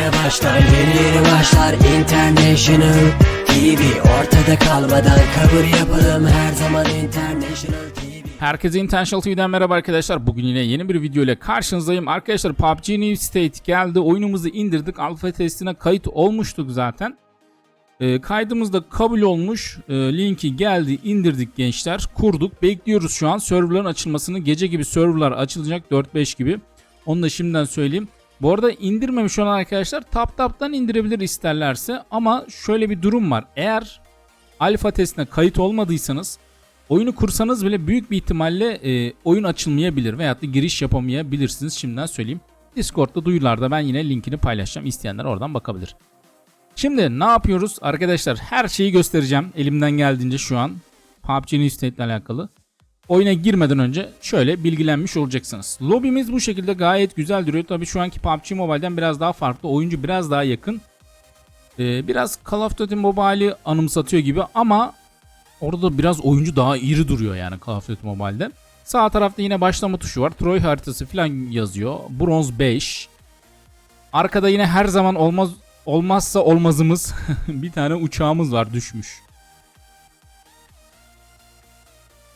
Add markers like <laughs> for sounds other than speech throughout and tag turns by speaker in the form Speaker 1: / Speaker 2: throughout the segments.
Speaker 1: yeni başlar Yeni yeni başlar International TV Ortada kalmadan kabul yapalım Her zaman International TV
Speaker 2: Herkese Intentional TV'den merhaba arkadaşlar. Bugün yine yeni bir video ile karşınızdayım. Arkadaşlar PUBG New State geldi. Oyunumuzu indirdik. Alfa testine kayıt olmuştuk zaten. Ee, kaydımız da kabul olmuş. Ee, linki geldi indirdik gençler. Kurduk. Bekliyoruz şu an. Serverların açılmasını. Gece gibi serverlar açılacak 4-5 gibi. Onu da şimdiden söyleyeyim. Bu arada indirmemiş olan arkadaşlar TapTap'tan indirebilir isterlerse. Ama şöyle bir durum var. Eğer alfa testine kayıt olmadıysanız Oyunu kursanız bile büyük bir ihtimalle e, oyun açılmayabilir veyahut da giriş yapamayabilirsiniz şimdiden söyleyeyim. Discord'da duyurularda ben yine linkini paylaşacağım. İsteyenler oradan bakabilir. Şimdi ne yapıyoruz? Arkadaşlar her şeyi göstereceğim elimden geldiğince şu an. PUBG New alakalı. Oyuna girmeden önce şöyle bilgilenmiş olacaksınız. Lobimiz bu şekilde gayet güzel duruyor. Tabii şu anki PUBG Mobile'den biraz daha farklı. Oyuncu biraz daha yakın. Ee, biraz Call of Duty Mobile'i anımsatıyor gibi ama Orada biraz oyuncu daha iri duruyor yani Call of Duty Mobile'de. Sağ tarafta yine başlama tuşu var. Troy haritası falan yazıyor. Bronz 5. Arkada yine her zaman olmaz olmazsa olmazımız <laughs> bir tane uçağımız var düşmüş.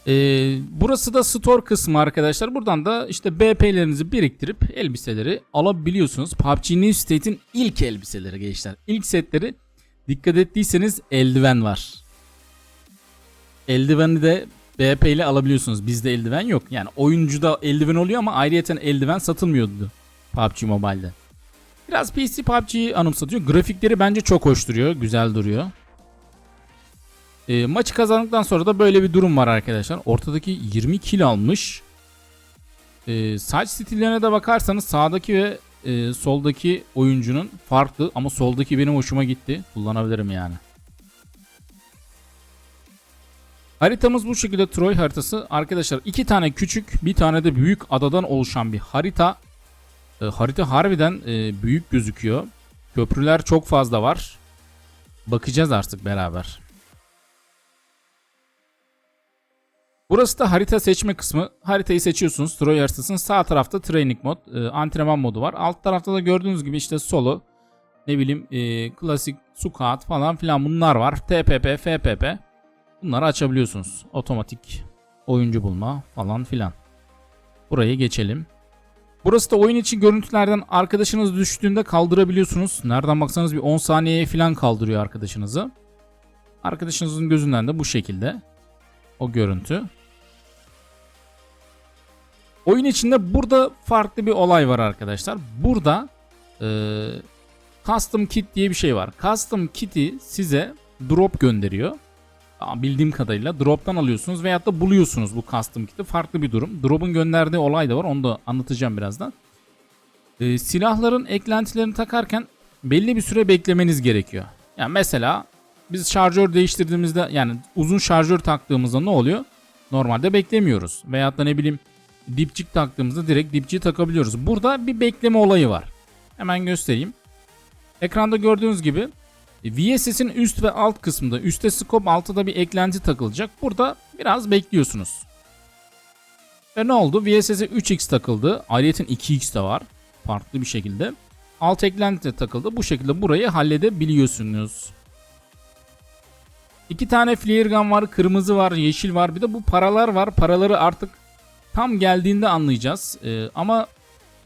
Speaker 2: Ee, burası da store kısmı arkadaşlar. Buradan da işte BP'lerinizi biriktirip elbiseleri alabiliyorsunuz. PUBG New State'in ilk elbiseleri gençler. İlk setleri dikkat ettiyseniz eldiven var. Eldiveni de BP ile alabiliyorsunuz. Bizde eldiven yok. Yani oyuncuda eldiven oluyor ama ayrıyeten eldiven satılmıyordu PUBG Mobile'de. Biraz PC PUBG'yi anımsatıyor. Grafikleri bence çok hoş duruyor. Güzel duruyor. E, maçı kazandıktan sonra da böyle bir durum var arkadaşlar. Ortadaki 20 kill almış. E, saç stillerine de bakarsanız sağdaki ve e, soldaki oyuncunun farklı ama soldaki benim hoşuma gitti. Kullanabilirim yani. Haritamız bu şekilde Troy haritası. Arkadaşlar iki tane küçük bir tane de büyük adadan oluşan bir harita. E, harita harbiden e, büyük gözüküyor. Köprüler çok fazla var. Bakacağız artık beraber. Burası da harita seçme kısmı. Haritayı seçiyorsunuz. Troy haritasının sağ tarafta training mod, e, antrenman modu var. Alt tarafta da gördüğünüz gibi işte solo, ne bileyim e, klasik, squat falan filan bunlar var. TPP, FPP. Bunları açabiliyorsunuz. Otomatik oyuncu bulma falan filan. Burayı geçelim. Burası da oyun için görüntülerden arkadaşınız düştüğünde kaldırabiliyorsunuz. Nereden baksanız bir 10 saniyeye falan kaldırıyor arkadaşınızı. Arkadaşınızın gözünden de bu şekilde o görüntü. Oyun içinde burada farklı bir olay var arkadaşlar. Burada e, custom kit diye bir şey var. Custom kit'i size drop gönderiyor bildiğim kadarıyla drop'tan alıyorsunuz veyahut da buluyorsunuz bu custom kit'i. Farklı bir durum. Drop'un gönderdiği olay da var. Onu da anlatacağım birazdan. Ee, silahların eklentilerini takarken belli bir süre beklemeniz gerekiyor. Yani mesela biz şarjör değiştirdiğimizde yani uzun şarjör taktığımızda ne oluyor? Normalde beklemiyoruz. Veyahut da ne bileyim dipçik taktığımızda direkt dipçiyi takabiliyoruz. Burada bir bekleme olayı var. Hemen göstereyim. Ekranda gördüğünüz gibi VSS'in üst ve alt kısmında üstte scope altta bir eklenti takılacak. Burada biraz bekliyorsunuz. Ve ne oldu? VSS'e 3x takıldı. Ayrıyeten 2x de var. Farklı bir şekilde. Alt eklenti de takıldı. Bu şekilde burayı halledebiliyorsunuz. İki tane flare gun var. Kırmızı var, yeşil var. Bir de bu paralar var. Paraları artık tam geldiğinde anlayacağız. Ee, ama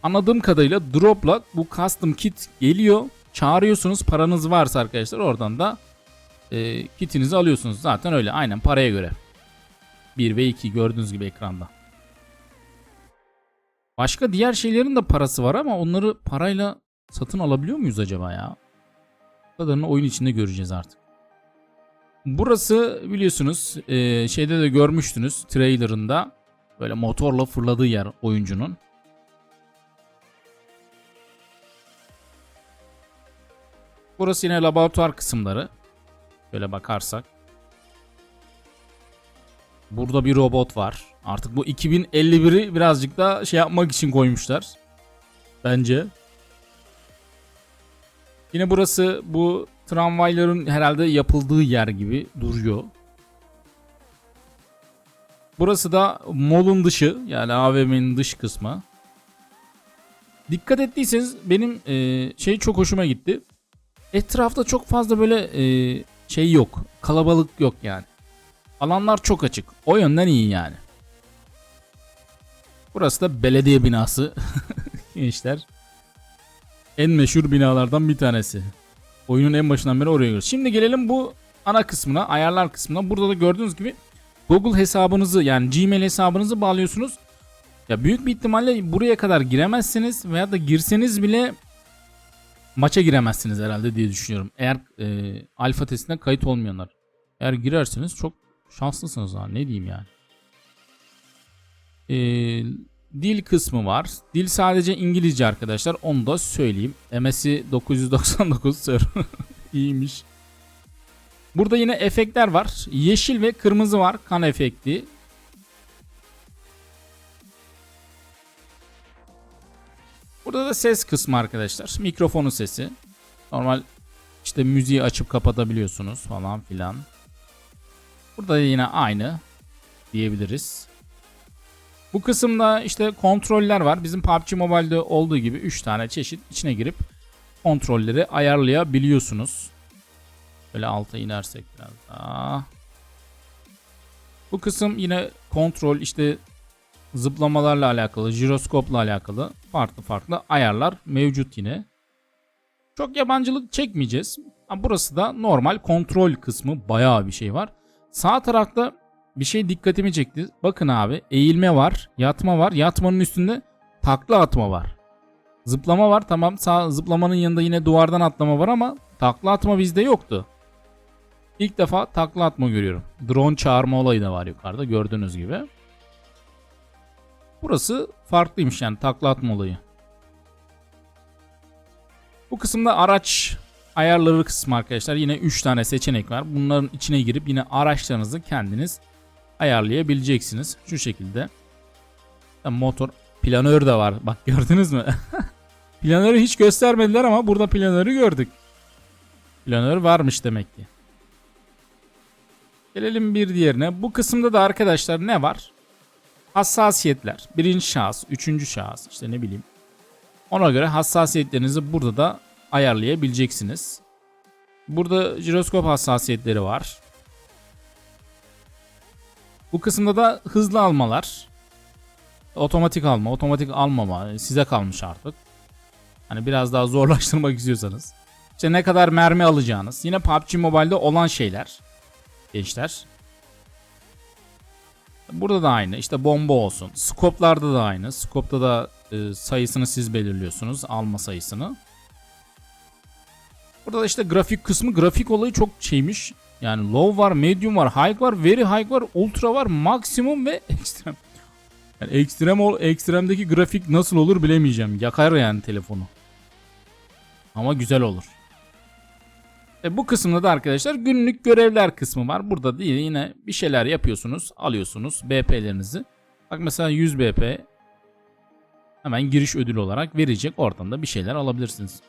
Speaker 2: anladığım kadarıyla dropla bu custom kit geliyor çağırıyorsunuz paranız varsa arkadaşlar oradan da e, kitinizi alıyorsunuz. Zaten öyle aynen paraya göre. 1 ve 2 gördüğünüz gibi ekranda. Başka diğer şeylerin de parası var ama onları parayla satın alabiliyor muyuz acaba ya? Kadarını oyun içinde göreceğiz artık. Burası biliyorsunuz e, şeyde de görmüştünüz trailerında böyle motorla fırladığı yer oyuncunun. Burası yine laboratuvar kısımları. Böyle bakarsak. Burada bir robot var. Artık bu 2051'i birazcık da şey yapmak için koymuşlar. Bence. Yine burası bu tramvayların herhalde yapıldığı yer gibi duruyor. Burası da mall'un dışı yani AVM'nin dış kısmı. dikkat ettiyseniz benim e, şey çok hoşuma gitti. Etrafta çok fazla böyle e, şey yok. Kalabalık yok yani. Alanlar çok açık. O yönden iyi yani. Burası da belediye binası. <laughs> Gençler. En meşhur binalardan bir tanesi. Oyunun en başından beri oraya gidiyoruz. Şimdi gelelim bu ana kısmına, ayarlar kısmına. Burada da gördüğünüz gibi Google hesabınızı yani Gmail hesabınızı bağlıyorsunuz. Ya büyük bir ihtimalle buraya kadar giremezsiniz veya da girseniz bile maça giremezsiniz herhalde diye düşünüyorum. Eğer e, alfa testine kayıt olmayanlar. Eğer girerseniz çok şanslısınız ha ne diyeyim yani. E, dil kısmı var. Dil sadece İngilizce arkadaşlar. Onu da söyleyeyim. MS'i 999 server. İyiymiş. Burada yine efektler var. Yeşil ve kırmızı var. Kan efekti. Burada da ses kısmı arkadaşlar. Mikrofonun sesi. Normal işte müziği açıp kapatabiliyorsunuz falan filan. Burada da yine aynı diyebiliriz. Bu kısımda işte kontroller var. Bizim PUBG Mobile'de olduğu gibi 3 tane çeşit içine girip kontrolleri ayarlayabiliyorsunuz. Böyle alta inersek biraz daha. Bu kısım yine kontrol işte zıplamalarla alakalı, jiroskopla alakalı farklı farklı ayarlar mevcut yine. Çok yabancılık çekmeyeceğiz. Burası da normal kontrol kısmı bayağı bir şey var. Sağ tarafta bir şey dikkatimi çekti. Bakın abi eğilme var, yatma var. Yatmanın üstünde takla atma var. Zıplama var tamam sağ zıplamanın yanında yine duvardan atlama var ama takla atma bizde yoktu. İlk defa takla atma görüyorum. Drone çağırma olayı da var yukarıda gördüğünüz gibi. Burası farklıymış yani takla atma olayı. Bu kısımda araç ayarları kısmı arkadaşlar. Yine 3 tane seçenek var. Bunların içine girip yine araçlarınızı kendiniz ayarlayabileceksiniz. Şu şekilde. Motor planör de var. Bak <laughs> gördünüz mü? Planörü hiç göstermediler ama burada planörü gördük. Planör varmış demek ki. Gelelim bir diğerine. Bu kısımda da arkadaşlar ne var? Hassasiyetler. Birinci şahıs, üçüncü şahıs işte ne bileyim. Ona göre hassasiyetlerinizi burada da ayarlayabileceksiniz. Burada jiroskop hassasiyetleri var. Bu kısımda da hızlı almalar. Otomatik alma, otomatik almama size kalmış artık. Hani biraz daha <laughs> zorlaştırmak istiyorsanız. İşte ne kadar mermi alacağınız. Yine PUBG Mobile'de olan şeyler. Gençler. Burada da aynı. İşte bomba olsun. Skoplarda da aynı. Skopta da e, sayısını siz belirliyorsunuz. Alma sayısını. Burada da işte grafik kısmı. Grafik olayı çok şeymiş. Yani low var, medium var, high var, very high var, ultra var, maksimum ve <laughs> ekstrem. Yani ekstrem ol, ekstremdeki grafik nasıl olur bilemeyeceğim. Yakar yani telefonu. Ama güzel olur. E bu kısımda da arkadaşlar günlük görevler kısmı var. Burada da yine bir şeyler yapıyorsunuz, alıyorsunuz BP'lerinizi. Bak mesela 100 BP hemen giriş ödülü olarak verecek. Oradan da bir şeyler alabilirsiniz.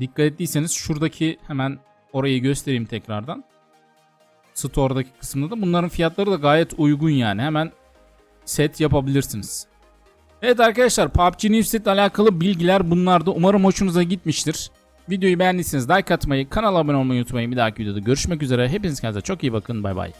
Speaker 2: Dikkat ettiyseniz şuradaki hemen orayı göstereyim tekrardan. Store'daki kısımda da bunların fiyatları da gayet uygun yani. Hemen set yapabilirsiniz. Evet arkadaşlar PUBG News ile alakalı bilgiler bunlardı. Umarım hoşunuza gitmiştir. Videoyu beğendiyseniz like atmayı, kanala abone olmayı unutmayın. Bir dahaki videoda görüşmek üzere. Hepiniz kendinize çok iyi bakın. Bay bay.